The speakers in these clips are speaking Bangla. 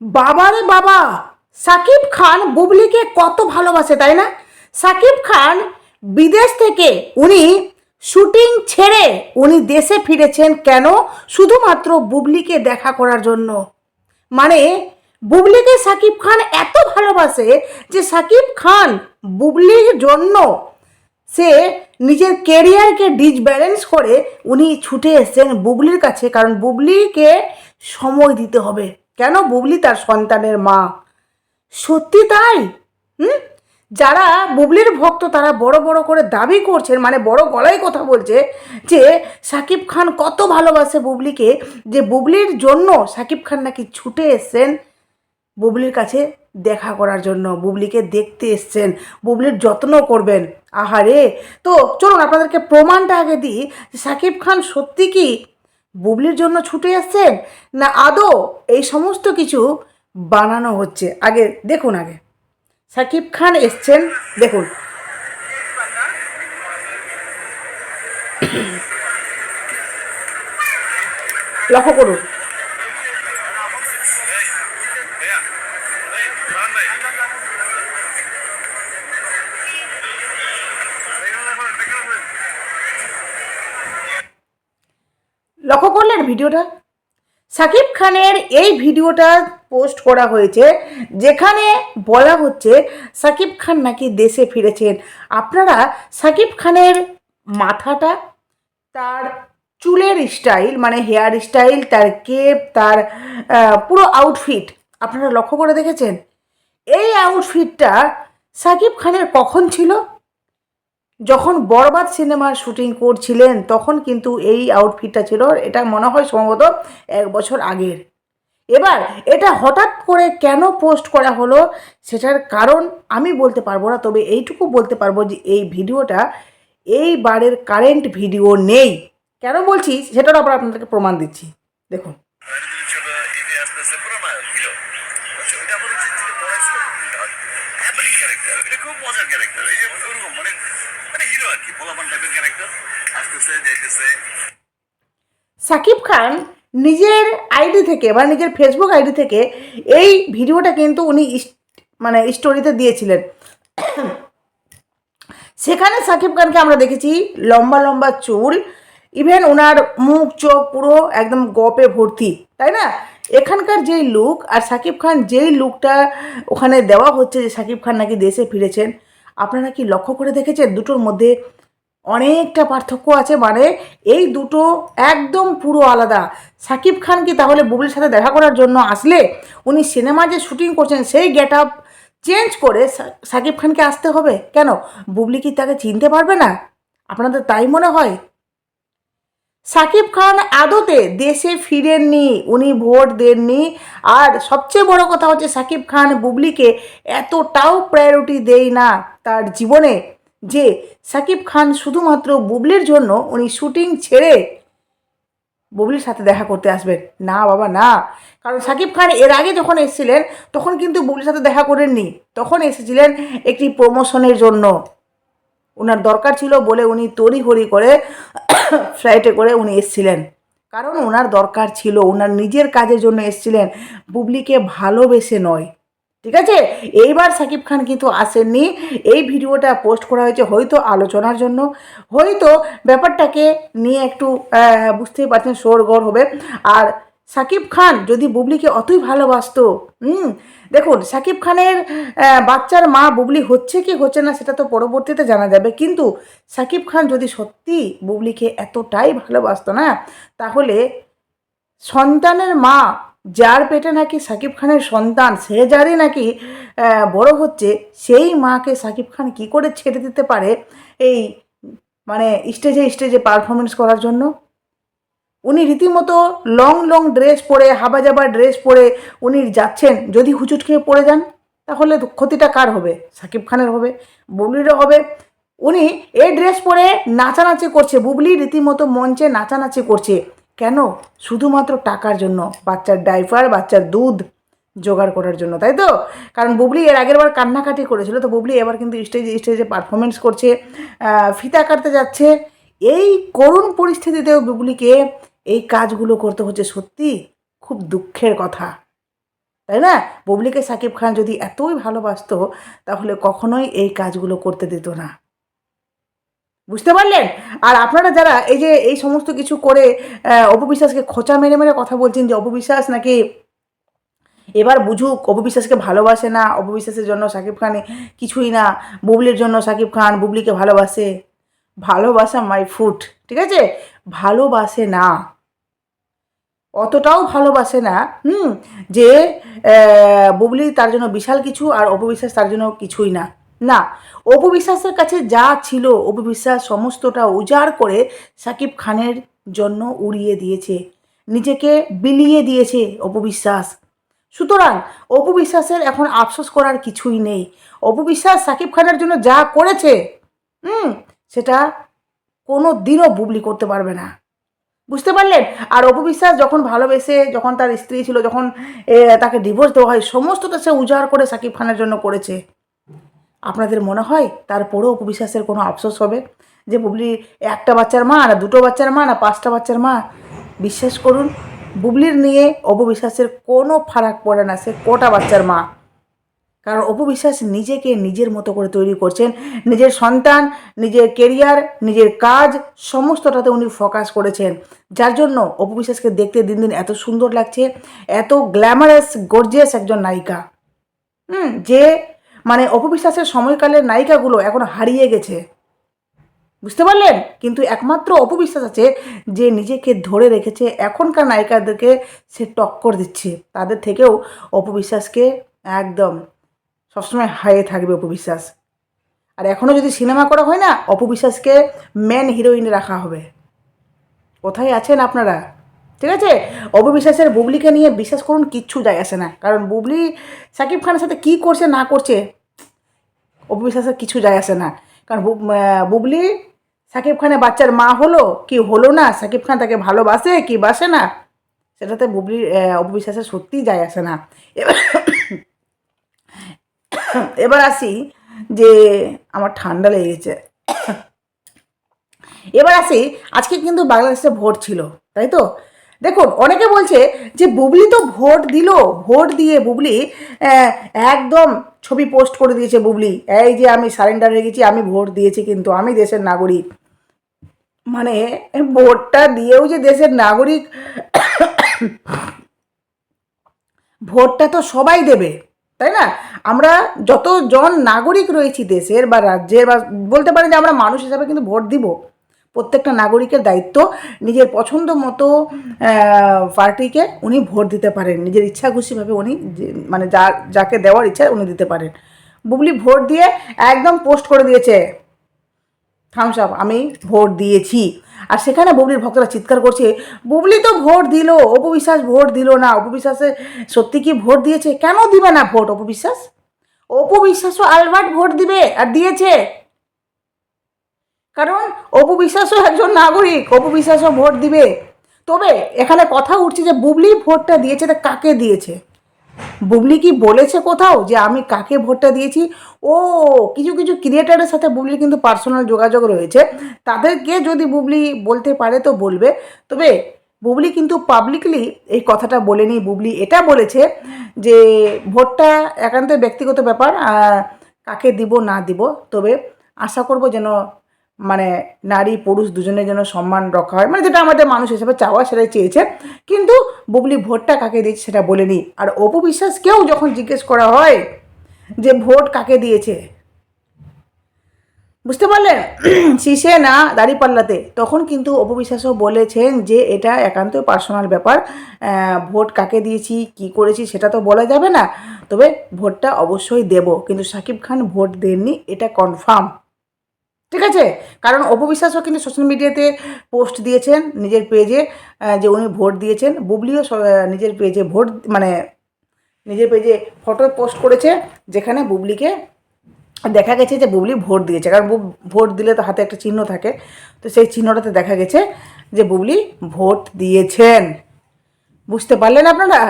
বাবারে বাবা! সাকিব খান বুবলিকে কত ভালোবাসে, তাই না? সাকিব খান বিদেশ থেকে উনি শুটিং ছেড়ে উনি দেশে ফিরেছেন কেন? শুধুমাত্র বুবলিকে দেখা করার জন্য। মানে বুবলিকে সাকিব খান এত ভালোবাসে যে সাকিব খান বুবলির জন্য সে নিজের কেরিয়ারকে ডিসব্যালেন্স করে উনি ছুটে এসেছেন বুবলির কাছে, কারণ বুবলিকে সময় দিতে হবে। কেন বুবলি তার সন্তানের মা? সত্যি তাই? হুম? যারা বুবলির ভক্ত, তারা বড় বড় করে দাবি করছেন মানে বড় গলায় কথা বলছে যে সাকিব খান কত ভালোবাসে বুবলিকে, যে বুবলির জন্য সাকিব খান নাকি ছুটে এসছেন বুবলির কাছে দেখা করার জন্য, বুবলিকে দেখতে এসছেন, বুবলির যত্ন করবেন। আহারে! তো চলুন, আপনাদেরকে প্রমাণটা আগে দিই সাকিব খান সত্যি কি বুবলির জন্য ছুটে এসছেন না আদৌ এই সমস্ত কিছু বানানো হচ্ছে? আগে দেখুন আগে। সাকিব খান এসছেন, দেখুন। লক্ষ্য করুন। করলেন ভিডিওটা? সাকিব খানের এই ভিডিওটা পোস্ট করা হয়েছে, যেখানে বলা হচ্ছে সাকিব খান নাকি দেশে ফিরেছেন। আপনারা সাকিব খানের মাথাটা, তার চুলের স্টাইল মানে হেয়ার স্টাইল তার কেপ তার পুরো আউটফিট আপনারা লক্ষ্য করে দেখেছেন? এই আউটফিটটা সাকিব খানের কখন ছিল? যখন বরবাদ সিনেমার শুটিং করছিলেন, তখন কিন্তু এই আউটফিটটা ছিল এটা মনে হয় সম্ভবত এক বছর আগের। এবার এটা হঠাৎ করে কেন পোস্ট করা হলো, সেটার কারণ আমি বলতে পারব না, তবে এইটুকু বলতে পারব যে এই ভিডিওটা এই বারের কারেন্ট ভিডিও নেই। কেন বলছি? সেটার আবার আপনাদেরকে প্রমাণ দিচ্ছি। দেখুন ঈদে আসতেছে পুরোনো হিরো এটা আমার উচিত ছিল পড়াইছিল হ্যাপেনিং ক্যারেক্টার এটা খুব মজার ক্যারেক্টার এই যে ওরকম মানে মানে হিরো আর কি পোলাপান টাইপের ক্যারেক্টার সাকিব খান নিজের আইডি থেকে বা নিজের ফেসবুক আইডি থেকে এই ভিডিওটা কিন্তু উনি মানে স্টোরিতে দিয়েছিলেন। সেখানে সাকিব খানকে আমরা দেখেছি লম্বা লম্বা চুল ইভেন ওনার মুখ, চোখ পুরো একদম গপে ভর্তি, তাই না? এখানকার যেই লুক আর সাকিব খান যেই লুকটা ওখানে দেওয়া হচ্ছে যে সাকিব খান নাকি দেশে ফিরেছেন, আপনারা কি লক্ষ্য করে দেখেছেন দুটোর মধ্যে অনেকটা পার্থক্য আছে মানে এই দুটো একদম পুরো আলাদা। সাকিব খান কি তাহলে বুবলির সাথে দেখা করার জন্য আসলে? উনি সিনেমা যে শুটিং করছেন, সেই গেট আপ চেঞ্জ করে সাকিব খানকে আসতে হবে? কেন? বুবলি কি তাকে চিনতে পারবে না? আপনাদের তাই মনে হয়? সাকিব খান আদতে দেশে ফিরেননি, উনি ভোট দেননি। আর সবচেয়ে বড় কথা হচ্ছে, সাকিব খান বুবলিকে এতটাও প্রায়োরিটি দেয় না তার জীবনে। যে সাকিব খান শুধুমাত্র বুবলির জন্য উনি শুটিং ছেড়ে বুবলির সাথে দেখা করতে আসবেন। না, বাবা, না। কারণ সাকিব খান এর আগে যখন এসেছিলেন, তখন কিন্তু বুবলির সাথে দেখা করেননি। তখন এসেছিলেন একটি প্রমোশনের জন্য। ওনার দরকার ছিল বলে উনি তড়িঘড়ি করে ফ্লাইটে করে উনি এসেছিলেন। কারণ ওনার দরকার ছিল ওনার নিজের কাজের জন্য এসেছিলেন। বুবলিকে ভালোবেসে নয়। ঠিক আছে? এইবার সাকিব খান কিন্তু আসেননি। এই ভিডিওটা পোস্ট করা হয়েছে হয়তো আলোচনার জন্য। হয়তো ব্যাপারটাকে নিয়ে একটু বুঝতেই পারছেন শোরগড় হবে। আর সাকিব খান যদি বুবলিকে অতই ভালোবাসতো, হুম, দেখুন, সাকিব খানের বাচ্চার মা বুবলি হচ্ছে কি হচ্ছে না সেটা তো পরবর্তীতে জানা যাবে। কিন্তু সাকিব খান যদি সত্যি বুবলিকে এতটাই ভালোবাসতো না, তাহলে সন্তানের মা যার পেটে নাকি সাকিব খানের সন্তান, সে যারই নাকি বড় হচ্ছে, সেই মাকে সাকিব খান কি করে ছেড়ে দিতে পারে এই মানে স্টেজে স্টেজে পারফরমেন্স করার জন্য? উনি রীতিমতো লং লং ড্রেস পরে, হাবা জাবা ড্রেস পরে উনি যাচ্ছেন। যদি হুচুট খেয়ে পড়ে যান, তাহলে ক্ষতিটা কার হবে? সাকিব খানের হবে, বুবলিরও হবে। উনি এই ড্রেস পরে নাচানাচি করছে, বুবলি রীতিমতো মঞ্চে নাচানাচি করছে। কেন? শুধুমাত্র টাকার জন্য, বাচ্চার ডাইপার বাচ্চার দুধ জোগাড় করার জন্য, তাই তো? কারণ বুবলি এর আগের বার কান্নাকাটি করেছিল, তো বুবলি এবার কিন্তু স্টেজে স্টেজে পারফরমেন্স করছে ফিতা কাটতে যাচ্ছে। এই করুণ পরিস্থিতিতেও বুবলিকে এই কাজগুলো করতে হচ্ছে সত্যি খুব দুঃখের কথা। তাই না? বুবলিকে সাকিব খান যদি এতই ভালোবাসতো, তাহলে কখনোই এই কাজগুলো করতে দিত না। বুঝতে পারলেন? আর আপনারা যারা এই যে এই সমস্ত কিছু করে অপবিশ্বাসকে খোঁচা মেরে মেরে কথা বলছেন যে অপবিশ্বাস নাকি এবার বুঝুক, অপবিশ্বাসকে ভালোবাসে না, অপবিশ্বাসের জন্য সাকিব খানে কিছুই না, বুবলির জন্য সাকিব খান বুবলিকে ভালোবাসে। ভালোবাসা মাই ফুট, ঠিক আছে? ভালোবাসে না। অতটাও ভালোবাসে না, হুম, যে বুবলি তার জন্য বিশাল কিছু আর অপবিশ্বাস তার জন্য কিছুই না। না অপবিশ্বাসের কাছে যা ছিল অপবিশ্বাস সমস্তটা উজাড় করে সাকিব খানের জন্য উড়িয়ে দিয়েছে। নিজেকে বিলিয়ে দিয়েছে অপবিশ্বাস সুতরাং অপবিশ্বাসের এখন আফসোস করার কিছুই নেই। অপবিশ্বাস সাকিব খানের জন্য যা করেছে, হুম, সেটা কোনো দিনও বুবলি করতে পারবে না। বুঝতে পারলেন? আর অপবিশ্বাস যখন ভালোবেসে যখন তার স্ত্রী ছিল, যখন তাকে ডিভোর্স দেওয়া হয়, সমস্তটা সে উজাড় করে সাকিব খানের জন্য করেছে। আপনাদের মনে হয় তারপরেও অপবিশ্বাসের কোনো আফসোস হবে? যে বুবলি একটা বাচ্চার মা না দুটো বাচ্চার মা না পাঁচটা বাচ্চার মা? বিশ্বাস করুন, বুবলির নিয়ে অপবিশ্বাসের কোনো ফারাক পড়ে না, সে কটা বাচ্চার মা? কারণ অপবিশ্বাস নিজেকে নিজের মতো করে তৈরি করছেন। নিজের সন্তান, নিজের কেরিয়ার নিজের কাজ, সমস্তটাতে উনি ফোকাস করেছেন। যার জন্য অপবিশ্বাসকে দেখতে দিন দিন এত সুন্দর লাগছে, এত গ্ল্যামারাস গর্জিয়াস একজন নায়িকা। হুম, যে মানে অপবিশ্বাসের সময়কালের নায়িকাগুলো এখন হারিয়ে গেছে। বুঝতে পারলেন? কিন্তু একমাত্র অপবিশ্বাস আছে যে নিজেকে ধরে রেখেছে এখনকার নায়িকাদেরকে সে টক্কর দিচ্ছে। তাদের থেকেও অপবিশ্বাসকে একদম সবসময় হারিয়ে থাকবে অপবিশ্বাস। আর এখনও যদি সিনেমা করা হয় না, অপবিশ্বাসকে মেন হিরোইনে রাখা হবে। কোথায় আছেন আপনারা? ঠিক আছে? অপবিশ্বাসের বুবলিকে নিয়ে বিশ্বাস করুন, কিচ্ছু যায় আসে না। কারণ বুবলি, সাকিব খানের সাথে কি করছে, না করছে অপবিশ্বাসের কিছু যায় আসে না। কারণ বুবলি, সাকিব খানের বাচ্চার মা হলো কি হলো না? সাকিব খান তাকে ভালোবাসে কি বাসে না? সেটাতে বুবলির অপবিশ্বাসের সত্যিই যায় আসে না। এবার এবার আসি যে আমার ঠান্ডা লেগে গেছে এবার আসি, আজকে কিন্তু বাংলাদেশে ভোট ছিল, তাই তো? দেখুন, অনেকে বলছে যে বুবলি তো ভোট দিল, ভোট দিয়ে বুবলি একদম ছবি পোস্ট করে দিয়েছে বুবলি। এই যে আমি সারেন্ডার হয়ে গেছি, আমি ভোট দিয়েছি কিন্তু, আমি দেশের নাগরিক। মানে ভোটটা দিয়েও যে দেশের নাগরিক, ভোটটা তো সবাই দেবে, তাই না? আমরা যতজন নাগরিক রয়েছি দেশের বা রাজ্যের বা বলতে পারেন যে আমরা মানুষ হিসাবে কিন্তু ভোট দিব। প্রত্যেকটা নাগরিকের দায়িত্ব নিজের পছন্দ মতো পার্টিকে উনি ভোট দিতে পারেন। নিজের ইচ্ছা খুশিভাবে উনি মানে যা, যাকে দেওয়ার ইচ্ছা উনি দিতে পারেন। বুবলি ভোট দিয়ে একদম পোস্ট করে দিয়েছে। থামস আপ, আমি ভোট দিয়েছি। আর সেখানে বুবলির ভক্তরা চিৎকার করছে, বুবলি তো ভোট দিল, অপবিশ্বাস ভোট দিল না। অপবিশ্বাসে সত্যি কি ভোট দিয়েছে? কেন দিবে না ভোট অপবিশ্বাস? অপবিশ্বাসও আলবার্ট ভোট দিবে আর দিয়েছে। কারণ অপবিশ্বাসও একজন নাগরিক অপবিশ্বাসও ভোট দিবে। তবে এখানে কথা উঠছে যে বুবলি ভোটটা দিয়েছে, তা কাকে দিয়েছে? বুবলি কি বলেছে কোথাও যে আমি কাকে ভোটটা দিয়েছি? ও, কিছু কিছু ক্রিয়েটারের সাথে বুবলির কিন্তু পার্সোনাল যোগাযোগ রয়েছে। তাদেরকে যদি বুবলি বলতে পারে তো বলবে। তবে বুবলি কিন্তু পাবলিকলি এই কথাটা বলেনি। বুবলি এটা বলেছে যে ভোটটা একান্ত ব্যক্তিগত ব্যাপার কাকে দিব না দিব। তবে আশা করব যেন মানে নারী, পুরুষ দুজনের জন্য সম্মান রক্ষা হয়। মানে যেটা আমাদের মানুষ হিসেবে চাওয়া, সেটাই চেয়েছে। কিন্তু বুবলি ভোটটা কাকে দিয়েছে সেটা বলেনি। আর অপু বিশ্বাসকেও যখন জিজ্ঞেস করা হয় যে ভোট কাকে দিয়েছে, বুঝতে পারলেন? শীষে না দাঁড়িপাল্লাতে। তখন কিন্তু অপবিশ্বাসও বলেছেন যে এটা একান্ত পার্সোনাল ব্যাপার। ভোট কাকে দিয়েছি, কি করেছি সেটা তো বলা যাবে না। তবে ভোটটা অবশ্যই দেব। কিন্তু সাকিব খান ভোট দেননি, এটা কনফার্ম। ঠিক আছে? কারণ অপবিশ্বাসও কিন্তু সোশ্যাল মিডিয়াতে পোস্ট দিয়েছেন নিজের পেজে যে উনি ভোট দিয়েছেন। বুবলিও নিজের পেজে ভোট মানে নিজের পেজে ফটো পোস্ট করেছে, যেখানে বুবলিকে দেখা গেছে যে বুবলি ভোট দিয়েছে। কারণ ভোট দিলে তো হাতে একটা চিহ্ন থাকে। তো সেই চিহ্নটাতে দেখা গেছে যে বুবলি ভোট দিয়েছেন। বুঝতে পারলেন আপনারা?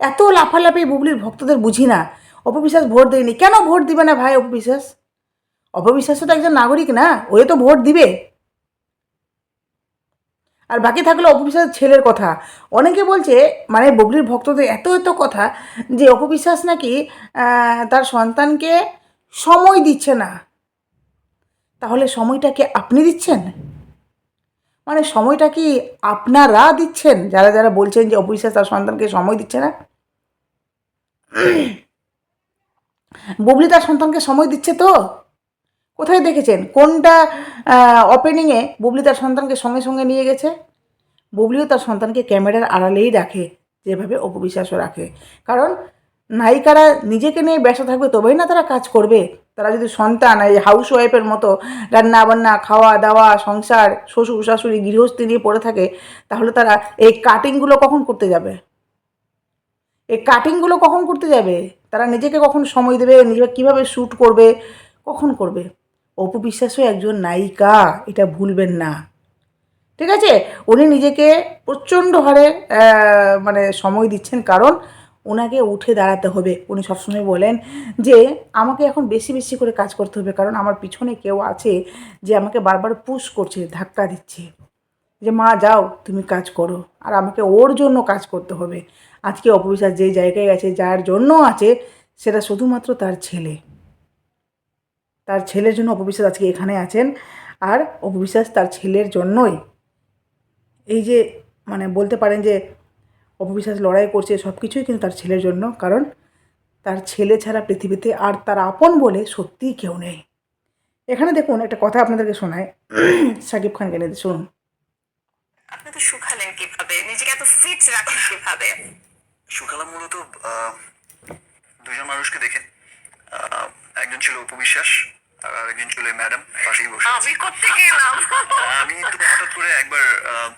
এত লাফালাফি বুবলির ভক্তদের বুঝি না। অপবিশ্বাস ভোট দেয়নি। কেন ভোট দিবে না ভাই অপবিশ্বাস অপবিশ্বাসও তো একজন নাগরিক না, ওয়ে তো ভোট দিবে। আর বাকি থাকল অপবিশ্বাসের ছেলের কথা। অনেকে বলছে মানে বগলির ভক্তদের এত এত কথা যে অপবিশ্বাস নাকি তার সন্তানকে সময় দিচ্ছে না। তাহলে সময়টাকে আপনি দিচ্ছেন? মানে সময়টা কি আপনারা দিচ্ছেন? যারা যারা বলছেন যে অপবিশ্বাস তার সন্তানকে সময় দিচ্ছে না। বুবলি তার সন্তানকে সময় দিচ্ছে তো? কোথায় দেখেছেন? কোনটা ওপেনিংয়ে বুবলি তার সন্তানকে সঙ্গে সঙ্গে নিয়ে গেছে? বুবলিও তার সন্তানকে ক্যামেরার আড়ালেই রাখে, যেভাবে অপবিশ্বাসও রাখে। কারণ নায়িকারা নিজেকে নিয়ে ব্যস্ত থাকবে, তবেই না তারা কাজ করবে। তারা যদি সন্তান, এই হাউস ওয়াইফের মতো রান্না বান্না খাওয়া দাওয়া সংসার শ্বশুর শাশুড়ি গৃহস্থী নিয়ে পড়ে থাকে, তাহলে তারা এই কাটিংগুলো কখন করতে যাবে? এই কাটিংগুলো কখন করতে যাবে? তারা নিজেকে কখন সময় দেবে? নিজেকে কীভাবে শ্যুট করবে? কখন করবে? অপু বিশ্বাসও একজন নায়িকা, এটা ভুলবেন না। ঠিক আছে? উনি নিজেকে প্রচণ্ড হারে মানে সময় দিচ্ছেন কারণ ওনাকে উঠে দাঁড়াতে হবে। উনি সবসময় বলেন যে, আমাকে এখন বেশি বেশি করে কাজ করতে হবে কারণ আমার পিছনে কেউ আছে যে আমাকে বারবার পুশ করছে, ধাক্কা দিচ্ছে। যে, মা, যাও, তুমি কাজ করো। আর আমাকে ওর জন্য কাজ করতে হবে। আজকে অপবিশ্বাস যে জায়গায় আছে, যার জন্য আছে, সেটা শুধুমাত্র তার ছেলে। তার ছেলের জন্য অপবিশ্বাস আজকে এখানে আছেন। আর অপবিশ্বাস তার ছেলের জন্যই এই যে মানে বলতে পারেন যে অপবিশ্বাস লড়াই করছে সব কিছুই কিন্তু তার ছেলের জন্য। কারণ তার ছেলে ছাড়া পৃথিবীতে আর তার আপন বলে সত্যিই কেউ নেই। এখানে দেখুন একটা কথা আপনাদেরকে শোনায় সাকিব খানকে নিয়ে শুনুন। আপনি তো শুকালেন কীভাবে? নিজেকে এত ফিট রাখেন কীভাবে? সুখালাম মূলত দুজন মানুষকে দেখে। একজন ছিল উপবিশ্বাস আর আরেকজন ছিল ম্যাডাম পাশেই বসে আমি করতে গেলাম আমি তো হঠাৎ করে একবার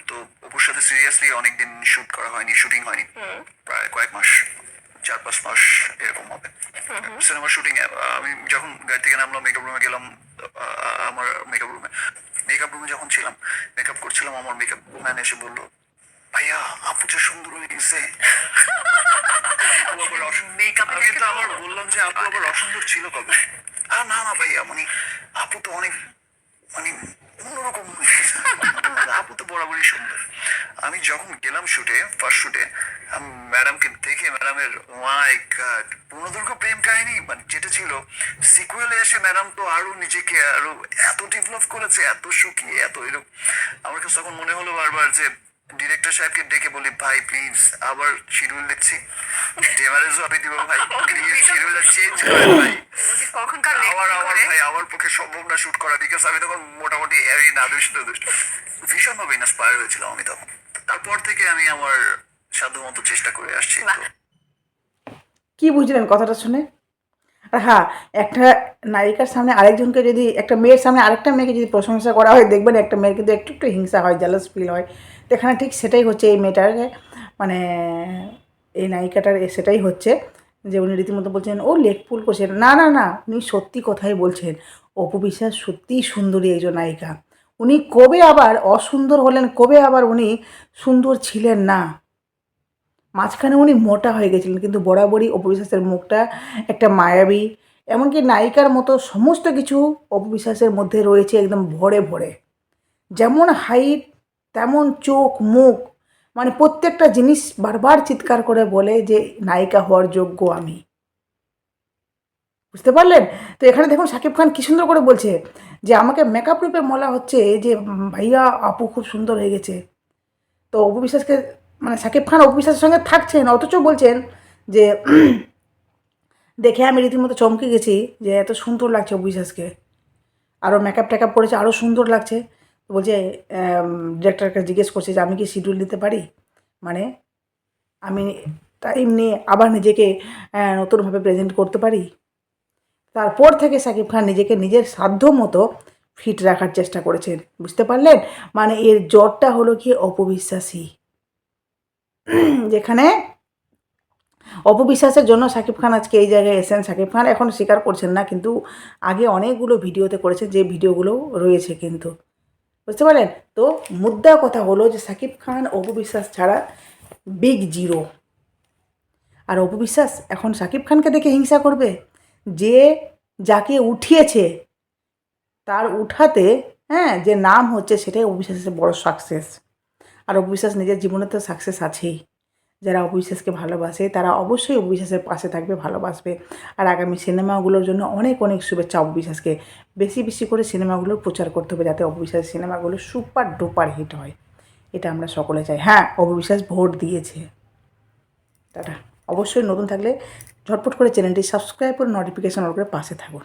তো অপুর সাথে সিরিয়াসলি অনেকদিন শুট করা হয়নি শুটিং হয়নি। প্রায় কয়েক মাস চার পাঁচ মাস এরকম হবে। সিনেমা শুটিং আমি যখন গাড়ি থেকে নামলাম মেকআপ রুমে গেলাম আমার মেকআপ রুমে মেকআপ রুমে যখন ছিলাম মেকআপ করছিলাম আমার মেকআপ ম্যান এসে বলল ভাইয়া আপু যে সুন্দর হয়ে গেছে। আমি তো আবার বললাম যে আপু আবার অসুন্দর ছিল কবে? না না ভাইয়া মানে আপু তো অনেক মানে অন্যরকম আপু তো বরাবরই সুন্দর। আমি যখন গেলাম শুটে ফার্স্ট শুটে ম্যাডামকে দেখে ম্যাডামের মাই গড পূর্ণদুর্গ প্রেম কাহিনী মানে যেটা ছিল সিকুয়েলে এসে ম্যাডাম তো আরও নিজেকে আরও এত ডেভেলপ করেছে, এত সুখী, এত এরকম। আমার কাছে তখন মনে হলো বারবার যে ডিরেক্টর সাহেবকে ডেকে বলি ভাই প্লিজ আবার শিডিউল দিচ্ছি। ডেমারেজও আমি দিব ভাই। প্লিজ শিডিউলটা চেঞ্জ করে ভাই। যে কখনকার আমার লেখনি আমার ভাই আমার পক্ষে সম্ভব না শুট করা বিকজ আমি তখন মোটামুটি হ্যাভি না দুষ্ট দুষ্ট ভীষণভাবে ইন্সপায়ার হয়েছিলাম আমি তখন। তারপর থেকে আমি আমার সাধ্য মতো চেষ্টা করে আসছি। কি বুঝলেন কথাটা শুনে? আর হ্যাঁ একটা নায়িকার সামনে আরেকজনকে যদি, একটা মেয়ের সামনে আরেকটা মেয়েকে যদি প্রশংসা করা হয়, দেখবেন একটা মেয়ের কিন্তু একটু একটু হিংসা হয় জ্যালাস ফিল হয়। তো এখানে ঠিক সেটাই হচ্ছে এই মেয়েটার মানে এই নায়িকাটার সেটাই হচ্ছে যে উনি রীতিমতো বলছেন, ও লেগ পুল করছে। না না না, উনি সত্যি কথাই বলছেন, অপু বিশ্বাস সত্যিই সুন্দরী একজন নায়িকা। উনি কবে আবার অসুন্দর হলেন, কবে আবার উনি সুন্দর ছিলেন না? মাঝখানে উনি মোটা হয়ে গেছিলেন, কিন্তু বরাবরই অপবিশ্বাসের মুখটা একটা মায়াবী। এমনকি নায়িকার মতো সমস্ত কিছু অপবিশ্বাসের মধ্যে রয়েছে একদম ভরে ভরে। যেমন হাইট, তেমন চোখ, মুখ মানে প্রত্যেকটা জিনিস বারবার চিৎকার করে বলে যে, নায়িকা হওয়ার যোগ্য আমি। বুঝতে পারলেন? তো এখানে দেখুন শাকিব খান কী সুন্দর করে বলছে যে, আমাকে মেকআপ রূপে বলা হচ্ছে যে, ভাইয়া, আপু খুব সুন্দর হয়ে গেছে। তো অপবিশ্বাসকে মানে শাকিব খান অপবিশ্বাসের সঙ্গে থাকছেন, অথচ বলছেন যে, দেখে আমি রীতিমতো চমকে গেছি যে এত সুন্দর লাগছে অপবিশ্বাসকে আরও মেকআপ টেকআপ করেছে আরও সুন্দর লাগছে। বলছে ডিরেক্টরকে জিজ্ঞেস করছে যে, আমি কি শিডিউল দিতে পারি? মানে আমি টাইম নিয়ে আবার নিজেকে নতুনভাবে প্রেজেন্ট করতে পারি? তারপর থেকে সাকিব খান নিজেকে নিজের সাধ্য মতো ফিট রাখার চেষ্টা করেছেন। বুঝতে পারলেন? মানে এর জ্বরটা হলো কি অপবিশ্বাসী। যেখানে অপবিশ্বাসের জন্য সাকিব খান আজকে এই জায়গায় এসেছেন। সাকিব খান এখন স্বীকার করছেন না, কিন্তু আগে অনেকগুলো ভিডিওতে করেছে যে ভিডিওগুলো রয়েছে কিন্তু। বুঝতে পারলেন? তো মুদ্রা কথা হলো যে সাকিব খান, অপবিশ্বাস ছাড়া বিগ জিরো। আর অপবিশ্বাস এখন সাকিব খানকে দেখে হিংসা করবে? যে যাকে উঠিয়েছে, তার উঠাতে হ্যাঁ যে নাম হচ্ছে, সেটাই অবিশ্বাসের বড় সাকসেস আর অবিশ্বাস নিজের জীবনে তো সাকসেস আছেই। যারা অবিশ্বাসকে ভালোবাসে, তারা অবশ্যই অবিশ্বাসের পাশে থাকবে, ভালোবাসবে। আর আগামী সিনেমাগুলোর জন্য অনেক অনেক শুভেচ্ছা অবিশ্বাসকে। বেশি বেশি করে সিনেমাগুলোর প্রচার করতে হবে যাতে অবিশ্বাস সিনেমাগুলো সুপার ডুপার হিট হয়। এটা আমরা সকলে চাই। হ্যাঁ অবিশ্বাস ভোট দিয়েছে। টাটা। অবশ্যই নতুন থাকলে ঝটপট করে চ্যানেলটি সাবস্ক্রাইব করে নোটিফিকেশন অন করে পাশে থাকুন।